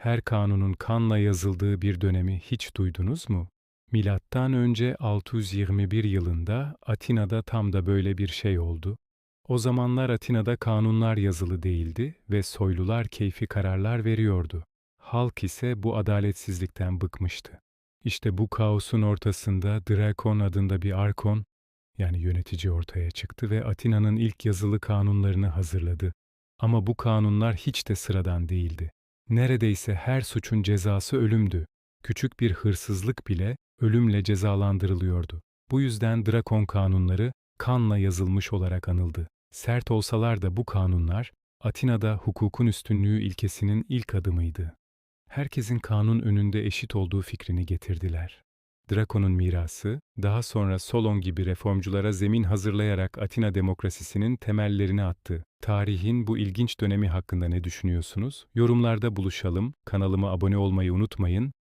Her kanunun kanla yazıldığı bir dönemi hiç duydunuz mu? Milattan önce 621 yılında Atina'da tam da böyle bir şey oldu. O zamanlar Atina'da kanunlar yazılı değildi ve soylular keyfi kararlar veriyordu. Halk ise bu adaletsizlikten bıkmıştı. İşte bu kaosun ortasında Drakon adında bir arkon, yani yönetici ortaya çıktı ve Atina'nın ilk yazılı kanunlarını hazırladı. Ama bu kanunlar hiç de sıradan değildi. Neredeyse her suçun cezası ölümdü. Küçük bir hırsızlık bile ölümle cezalandırılıyordu. Bu yüzden Drakon kanunları kanla yazılmış olarak anıldı. Sert olsalar da bu kanunlar Atina'da hukukun üstünlüğü ilkesinin ilk adımıydı. Herkesin kanun önünde eşit olduğu fikrini getirdiler. Drakon'un mirası, daha sonra Solon gibi reformculara zemin hazırlayarak Atina demokrasisinin temellerini attı. Tarihin bu ilginç dönemi hakkında ne düşünüyorsunuz? Yorumlarda buluşalım, kanalıma abone olmayı unutmayın